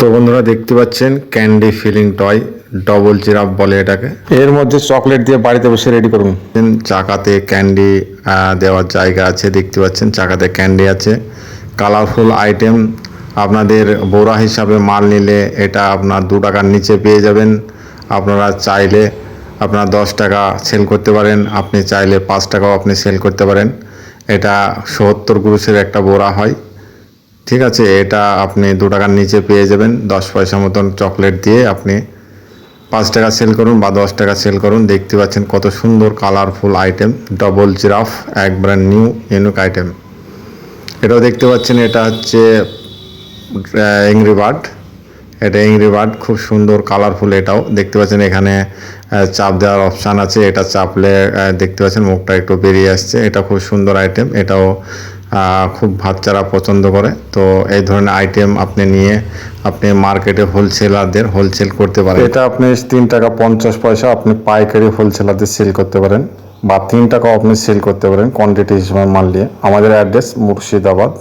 তো বন্ধুরা দেখতে পাচ্ছেন candy filling toy double giraffe বলে এটাকে। এর মধ্যে চকলেট দিয়ে বাড়িতে বসে রেডি করুন। চাকাতে ক্যান্ডি দেওয়ার জায়গা আছে দেখতে পাচ্ছেন চাকাতে ক্যান্ডি আছে। কালারফুল আইটেম আপনাদের বোরা হিসাবে মাল নিলে এটা আপনার দু টাকার নিচে পেয়ে যাবেন। আপনারা চাইলে আপনার দশ টাকা সেল করতে পারেন আপনি চাইলে পাঁচ টাকাও আপনি সেল করতে পারেন। এটা সত্তর গ্রুসের একটা বোরা হয়। ঠিক আছে, এটা আপনি দু টাকার নিচে পেয়ে যাবেন। দশ পয়সা মতন চকলেট দিয়ে আপনি পাঁচ টাকা সেল করুন বা দশ টাকা সেল করুন। দেখতে পাচ্ছেন কত সুন্দর কালারফুল আইটেম ডবল জিরাফ এক ব্র্যান্ড নিউ ইউনিক আইটেম এটাও দেখতে পাচ্ছেন, এটা হচ্ছে এংরি বার্ড এটা এংরি বার্ড খুব সুন্দর কালারফুল এটাও। দেখতে পাচ্ছেন এখানে চাপ দেওয়ার অপশান আছে। এটা চাপলে দেখতে পাচ্ছেন মুখটা একটু বেরিয়ে আসছে। এটা খুব সুন্দর আইটেম এটাও খুব বাচ্চারা পছন্দ করে। তো এই ধরনের আইটেম আপনি নিয়ে আপনি মার্কেটে হোলসেলারদের হোলসেল করতে পারেন। এটা আপনি তিন টাকা পঞ্চাশ পয়সা আপনি পাইকারি হোলসেলারদের সেল করতে পারেন বা তিন টাকাও আপনি সেল করতে পারেন কোয়ান্টিটি হিসেবে মাল নিয়ে। আমাদের অ্যাড্রেস মুর্শিদাবাদ